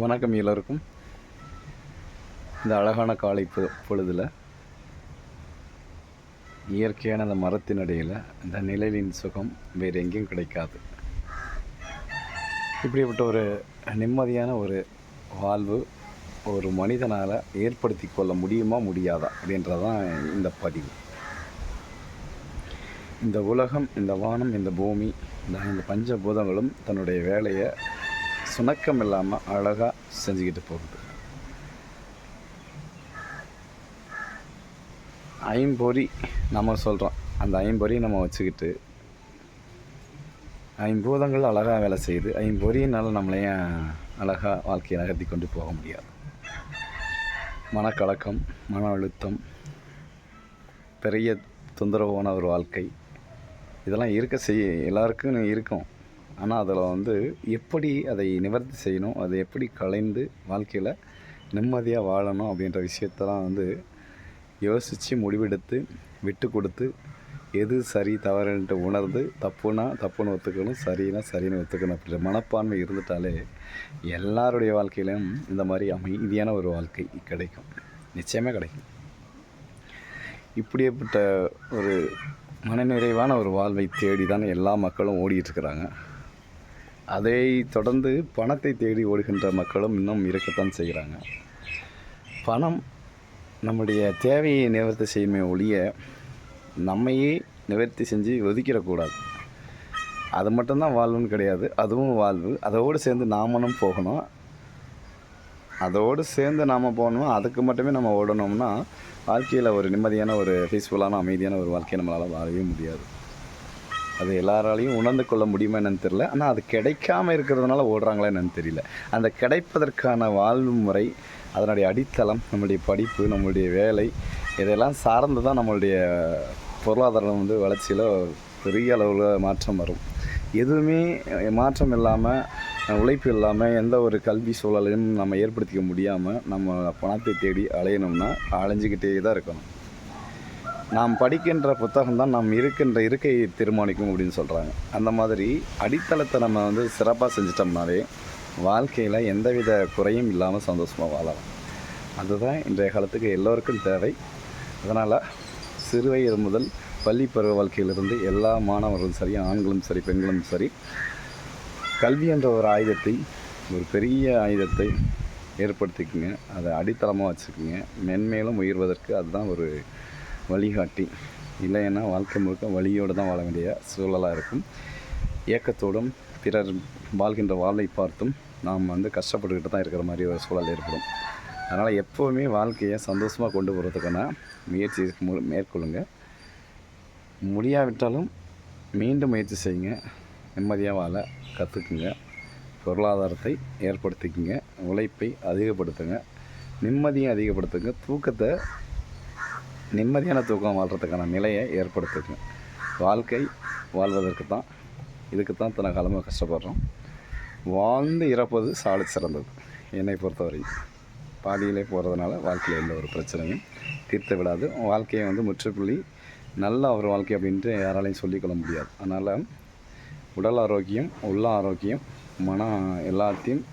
வணக்கம் எல்லோருக்கும். இந்த அழகான காலை பொ பொழுதில் இயற்கையான அந்த மரத்தினடையில் இந்த நிழலின் சுகம் வேறு எங்கேயும் கிடைக்காது. இப்படிப்பட்ட ஒரு நிம்மதியான ஒரு வாழ்வு ஒரு மனிதனால் ஏற்படுத்தி கொள்ள முடியுமா முடியாதா அப்படின்றதான் இந்த பதிவு. இந்த உலகம் இந்த வானம் இந்த பூமி இந்த இந்த பஞ்சபூதங்களும் தன்னுடைய வேலையை சுணக்கம் இல்லாமல் அழகாக செஞ்சுக்கிட்டு போகுது. ஐம்பொறி நம்ம சொல்கிறோம் அந்த ஐம்பொறி நம்ம வச்சுக்கிட்டு ஐம்பூதங்கள் அழகாக வேலை செய்யுது. ஐம்பொறியினால் நம்மளையும் அழகாக வாழ்க்கையை நகர்த்தி கொண்டு போக முடியாது. மனக்கலக்கம் மன அழுத்தம் பெரிய தொந்தரவான ஒரு வாழ்க்கை இதெல்லாம் இருக்க செய்ய எல்லாருக்கும் இருக்கும். ஆனால் அதில் வந்து எப்படி அதை நிவர்த்தி செய்யணும் அதை எப்படி கலைந்து வாழ்க்கையில் நிம்மதியாக வாழணும் அப்படின்ற விஷயத்தெல்லாம் வந்து யோசித்து முடிவெடுத்து விட்டு கொடுத்து எது சரி தவறுன்ட்டு உணர்ந்து தப்புனா தப்புன்னு ஒத்துக்கணும் சரினா சரின்னு ஒத்துக்கணும் அப்படின்ற மனப்பான்மை இருந்துட்டாலே எல்லாருடைய வாழ்க்கையிலும் இந்த மாதிரி அமைதியான ஒரு வாழ்க்கை கிடைக்கும். நிச்சயமாக கிடைக்கும். இப்படியேப்பட்ட ஒரு மனநிறைவான ஒரு வாழ்வை தேடி தான் எல்லா மக்களும் ஓடிட்டுருக்கிறாங்க அதை தொடர்ந்து பணத்தை தேடி ஓடுகின்ற மக்களும் இன்னும் இருக்கத்தான் செய்கிறாங்க. பணம் நம்முடைய தேவையை நிவர்த்தி செய்யுமே ஒழிய நம்மையே நிவர்த்தி செஞ்சு ஒதுக்கிடக்கூடாது. அது மட்டும்தான் வாழ்வுன்னு கிடையாது. அதுவும் வாழ்வு. அதோடு சேர்ந்து நாமளும் போகணும். அதோடு சேர்ந்து நாம் போகணும். அதுக்கு மட்டுமே நம்ம ஓடணும்னா வாழ்க்கையில் ஒரு நிம்மதியான ஒரு பீஸ்ஃபுல்லான அமைதியான ஒரு வாழ்க்கையை நம்மளால் வாழவே முடியாது. அது எல்லாராலையும் உணர்ந்து கொள்ள முடியுமா என்னன்னு தெரியல. ஆனால் அது கிடைக்காம இருக்கிறதுனால ஓடுறாங்களா என்னன்னு தெரியல. அந்த கிடைப்பதற்கான வாழ்வு முறை அதனுடைய அடித்தளம் நம்மளுடைய படிப்பு நம்மளுடைய வேலை இதெல்லாம் சார்ந்து தான் நம்மளுடைய பொருளாதாரம் வந்து வளர்ச்சியில் பெரிய அளவில் மாற்றம் வரும். எதுவுமே மாற்றம் இல்லாமல் உழைப்பு இல்லாமல் எந்த ஒரு கல்வி சூழலையும் நம்ம ஏற்படுத்திக்க முடியாமல் நம்ம பணத்தை தேடி அலையணும்னா அலைஞ்சிக்கிட்டே தான் இருக்கணும். நாம் படிக்கின்ற புத்தகம் தான் நாம் இருக்கின்ற இருக்கையை தீர்மானிக்கும் அப்படின்னு சொல்கிறாங்க அந்த மாதிரி அடித்தளத்தை நம்ம வந்து சிறப்பாக செஞ்சிட்டோம்னாலே வாழ்க்கையில் எந்தவித குறையும் இல்லாமல் சந்தோஷமாக வாழலாம். அதுதான் இன்றைய காலத்துக்கு எல்லோருக்கும் தேவை. அதனால் சிறு வயது முதல் பள்ளி பருவ வாழ்க்கையிலிருந்து எல்லா மாணவர்களும் சரி ஆண்களும் சரி பெண்களும் சரி கல்வி என்ற ஒரு ஆயுதத்தை ஒரு பெரிய ஆயுதத்தை ஏற்படுத்திக்கங்க. அதை அடித்தளமாக வச்சுக்கோங்க. மென்மேலும் உயர்வதற்கு அதுதான் ஒரு வழிகாட்டி. இல்லைன்னா வாழ்க்கை முழுக்க வழியோடு தான் வாழ வேண்டிய சூழலாக இருக்கும். ஏக்கத்தோடும் பிறர் வாழ்கின்ற வாழை பார்த்தும் நாம் வந்து கஷ்டப்பட்டுக்கிட்டு தான் இருக்கிற மாதிரி ஒரு சூழல் ஏற்படும். அதனால் எப்போவுமே வாழ்க்கையை சந்தோஷமாக கொண்டு போகிறதுக்கான முயற்சி மு- மேற்கொள்ளுங்க. முடியாவிட்டாலும் மீண்டும் முயற்சி செய்யுங்க. நிம்மதியாக வாழ கற்றுக்குங்க பொருளாதாரத்தை ஏற்படுத்திக்கங்க. உழைப்பை அதிகப்படுத்துங்க. நிம்மதியை அதிகப்படுத்துங்க. தூக்கத்தை நிம்மதியான தூக்கம் வாழ்கிறதுக்கான நிலையை ஏற்படுத்துக்கு வாழ்க்கை வாழ்வதற்கு தான் இதுக்கு தான் தன காலமாக கஷ்டப்படுறோம். வாழ்ந்து இறப்பது சாலை சிறந்தது. என்னை பொறுத்தவரை பாதியிலே போகிறதுனால வாழ்க்கையில் எந்த ஒரு பிரச்சனையும் தீர்த்து விடாது. வாழ்க்கையை வந்து முற்றுப்புள்ளி நல்ல ஒரு வாழ்க்கை அப்படின்ட்டு யாராலையும் சொல்லிக்கொள்ள முடியாது. அதனால் உடல் ஆரோக்கியம் உள்ள ஆரோக்கியம் மனம் எல்லாத்தையும்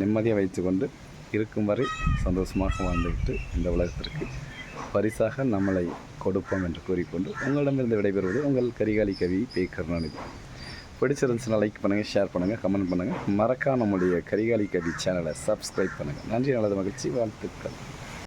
நிம்மதியாக வைத்துக்கொண்டு இருக்கும் வரை சந்தோஷமாக வாழ்ந்துக்கிட்டு இந்த உலகத்திற்கு பரிசாக நம்மளை கொடுப்போம் என்று கூறிக்கொண்டு உங்களிடமிருந்து விடைபெறுவது உங்கள் கரிகாலி கவி பே. கருணாநிதி. பிடிச்சிருந்துச்சுன்னா லைக் பண்ணுங்கள் ஷேர் பண்ணுங்கள் கமெண்ட் பண்ணுங்கள் மறக்காம நம்முடைய கரிகாலி கவி சேனலை சப்ஸ்கிரைப் பண்ணுங்கள் நன்றி நல்லது மகிழ்ச்சி வாழ்த்துக்கள்.